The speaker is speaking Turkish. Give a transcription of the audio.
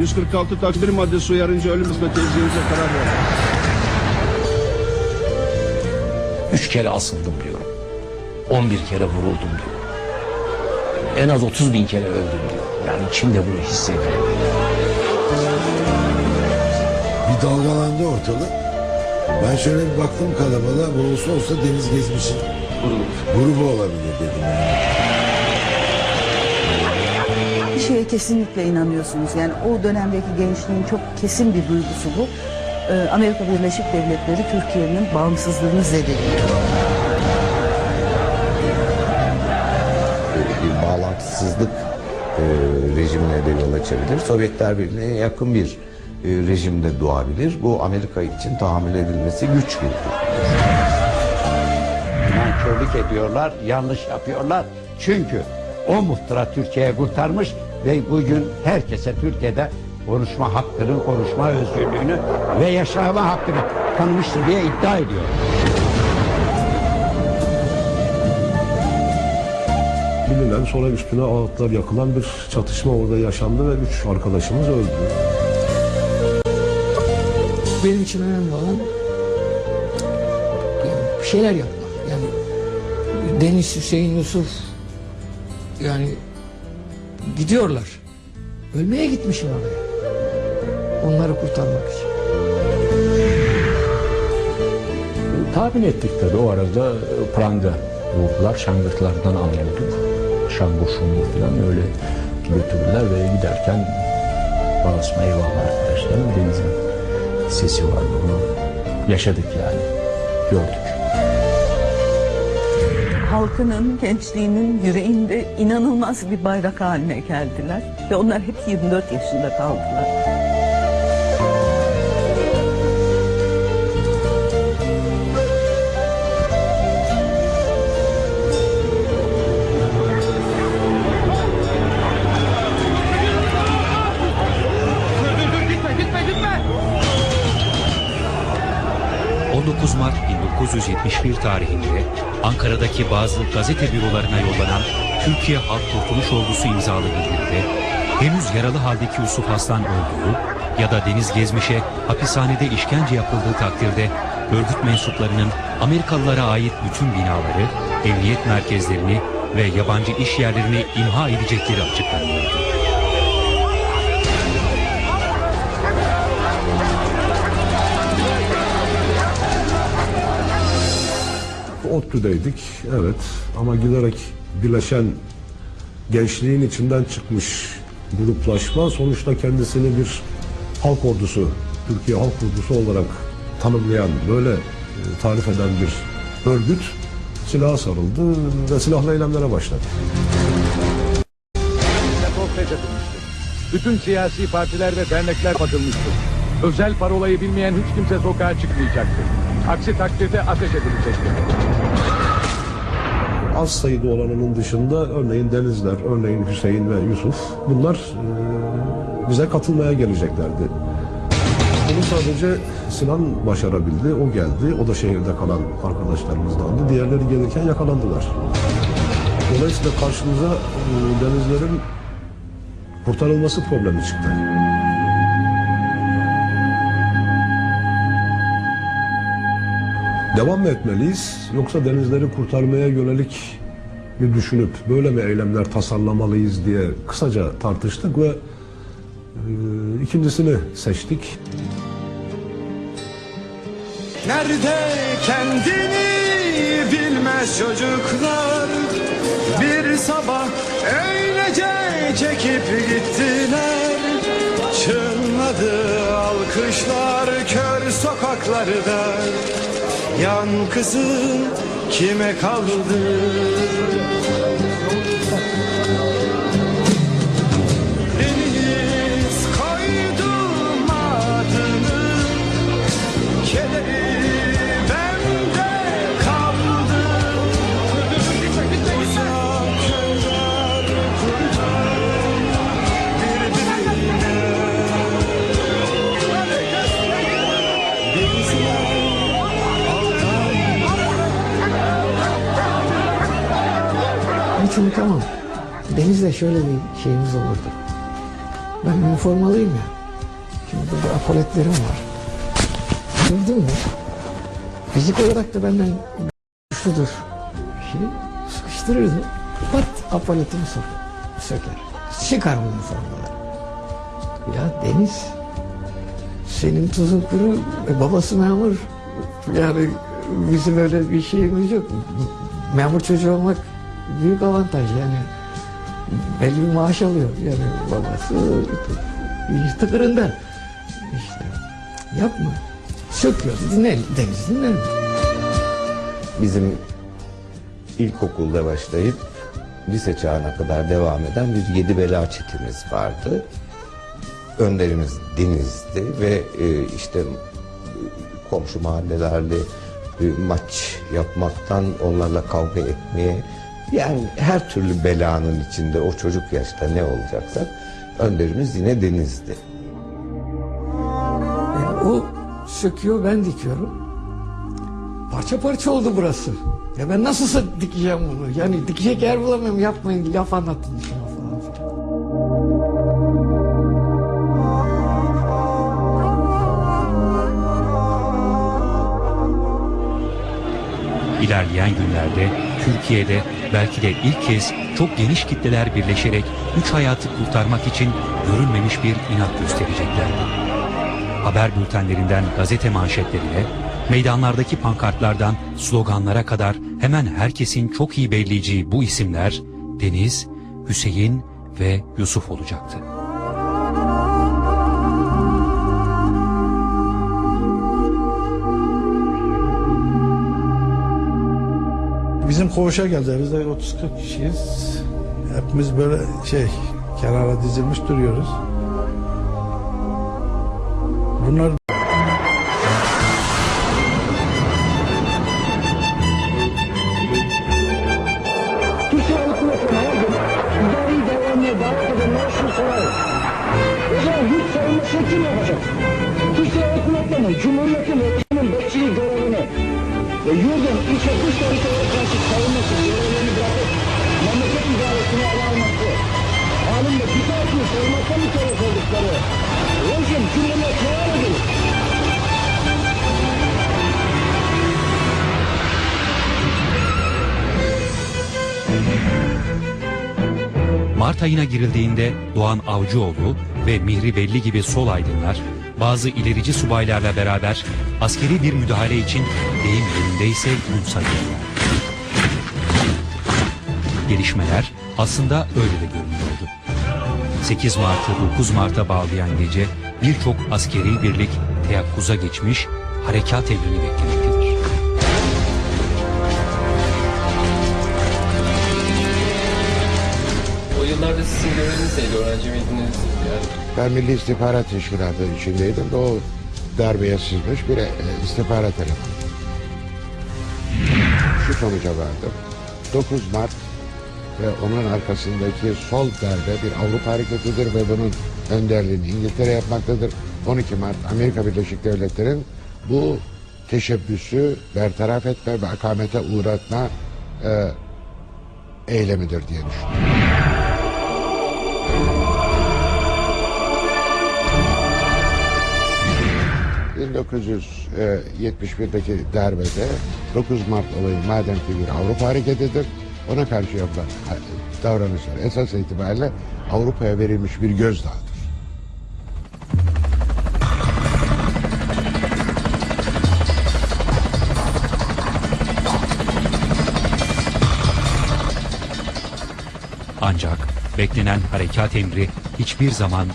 246 takdir maddesi uyarınca ölüm hizmet edeceğinize karar verdim. Üç kere asıldım diyorum. 11 kere vuruldum diyor. En az 30 bin kere öldüm diyor. Yani içimde bunu hissediyor. Bir dalgalandı ortalık. Ben şöyle bir baktım kalabalığa. Bu olsa olsa Deniz Gezmiş'in grubu olabilir dedim. Yani. Şeye kesinlikle inanıyorsunuz. Yani o dönemdeki gençliğin çok kesin bir duygusu bu. Ee, Amerika Birleşik Devletleri Türkiye'nin bağımsızlığını zedeliyor. bir bağlantısızlık e, rejimine de yol açabilir. Sovyetler Birliği'ne yakın bir e, rejimde doğabilir. Bu Amerika için tahammül edilmesi güç bir nankörlük ediyorlar, yanlış yapıyorlar. Çünkü o muhtıra Türkiye'ye kurtarmış ve bugün herkese Türkiye'de konuşma hakkını, konuşma özgürlüğünü ve yaşama hakkını tanımıştır diye iddia ediyor. Bilinen sonra üstüne ağıtlar yakılan bir çatışma orada yaşandı ve üç arkadaşımız öldü. benim için önemli olan bir şeyler yapmak. Yani Deniz Hüseyin Yusuf yani gidiyorlar. Ölmeye gitmişim oraya. Onları kurtarmak için. Tahmin ettik tabii o arada pranga vurdular, şangırtlardan anlıyorduk. Şangur falan öyle götürdüler ve giderken basma eyvallah arkadaşlarım denizin sesi vardı onu yaşadık yani gördük. Halkının, gençliğinin yüreğinde inanılmaz bir bayrak haline geldiler. Ve onlar hep 24 yaşında kaldılar. 1971 tarihinde Ankara'daki bazı gazete bürolarına yollanan Türkiye Halk Kurtuluş Ordusu imzalı bildiride henüz yaralı haldeki Yusuf Aslan öldüğü ya da Deniz Gezmiş'e hapishanede işkence yapıldığı takdirde örgüt mensuplarının Amerikalılara ait bütün binaları, emniyet merkezlerini ve yabancı iş yerlerini imha edecekleri açıklanıyordu. ODTÜ'deydik evet ama giderek birleşen gençliğin içinden çıkmış gruplaşma sonuçta kendisini bir halk ordusu, Türkiye Halk Ordusu olarak tanımlayan, böyle e, tarif eden bir örgüt silaha sarıldı ve silahlı eylemlere başladı. Bütün siyasi partiler ve dernekler kapatılmıştır. Özel parolayı bilmeyen hiç kimse sokağa çıkmayacaktır. Aksi takdirde ateş edilecektir. Az sayıda olanının dışında örneğin Denizler, örneğin Hüseyin ve Yusuf bunlar e, bize katılmaya geleceklerdi. Bunu sadece Sinan başarabildi, o geldi. O da şehirde kalan arkadaşlarımızdandı. Diğerleri gelirken yakalandılar. Dolayısıyla karşımıza e, denizlerin kurtarılması problemi çıktı. Devam mı etmeliyiz yoksa denizleri kurtarmaya yönelik mi düşünüp böyle mi eylemler tasarlamalıyız diye kısaca tartıştık ve e, ikincisini seçtik. Nerede kendini bilmez çocuklar. Bir sabah öylece çekip gittiler. Çınladı alkışlar kör sokaklarda Yankısı kime kaldı Hiç unutamam. Deniz'le şöyle bir şeyimiz olurdu. Ben üniformalıyım ya. Şimdi burada apoletlerim var. Gördün mü? Fizik olarak da benden güçlüdür. Şey, sıkıştırırdı. Pat apoletimi sok, söker. Çıkar bunu formalar. Ya Deniz senin tuzun kuru e, babası memur. Yani bizim öyle bir şeyimiz yok. Memur çocuğu olmak büyük avantaj yani. Belli bir maaş alıyor yani babası tıkırında. İşte yapma. Söküyor. Dinle Deniz dinle. Bizim ilkokulda başlayıp lise çağına kadar devam eden bir yedi bela çetimiz vardı. Önderimiz Deniz'di ve e, işte komşu mahallelerle maç yapmaktan onlarla kavga etmeye yani her türlü belanın içinde o çocuk yaşta ne olacaksak önderimiz yine Deniz'di. Yani o söküyor ben dikiyorum. Parça parça oldu burası. Ya ben nasılsa dikeceğim bunu. Yani dikecek yer bulamıyorum yapmayın laf anlattın İlerleyen günlerde Türkiye'de belki de ilk kez çok geniş kitleler birleşerek üç hayatı kurtarmak için görülmemiş bir inat göstereceklerdi. Haber bültenlerinden gazete manşetlerine, meydanlardaki pankartlardan sloganlara kadar hemen herkesin çok iyi belleyeceği bu isimler Deniz, Hüseyin ve Yusuf olacaktı. Bizim koğuşa geldi. Biz de 30-40 kişiyiz. Hepimiz böyle şey kenara dizilmiş duruyoruz. Bunlar Türkiye Halk Kuvvetleri'ne her gün idari davet edenlere şunu sorarım. O zaman yurt savunmasını kim yapacak? Türkiye Halk Kuvvetleri'nin, Cumhuriyet'in ve ülkenin bekçiliği görevini ve yurdun iç ve dış tehlikelere tarafını savunmaktan mükellef oldukları cumhuriyet ne hale gelir? Mart ayına girildiğinde Doğan Avcıoğlu ve Mihri Belli gibi sol aydınlar bazı ilerici subaylarla beraber askeri bir müdahale için deyim yerindeyse gün sayıyorlar. Gelişmeler aslında öyle de görünüyordu. 8 Mart'ı 9 Mart'a bağlayan gece birçok askeri birlik teyakkuza geçmiş, harekat emrini beklemektedir. O yıllarda sizin göreviniz neydi? Öğrenci miydiniz? Yani Ben Milli İstihbarat Teşkilatı içindeydim ve o darbeye sızmış bir e, istihbarat elemanı. Şu sonuca vardım. 9 Mart ve onun arkasındaki sol darbe bir Avrupa hareketidir ve bunun önderliğini İngiltere yapmaktadır. 12 Mart Amerika Birleşik Devletleri'nin bu teşebbüsü bertaraf etme ve akamete uğratma e, eylemidir diye düşünüyorum. 1971'deki darbede 9 Mart olayı madem ki bir Avrupa hareketidir ona karşı yapılan davranışlar esas itibariyle Avrupa'ya verilmiş bir gözdağıdır. Ancak beklenen harekat emri hiçbir zaman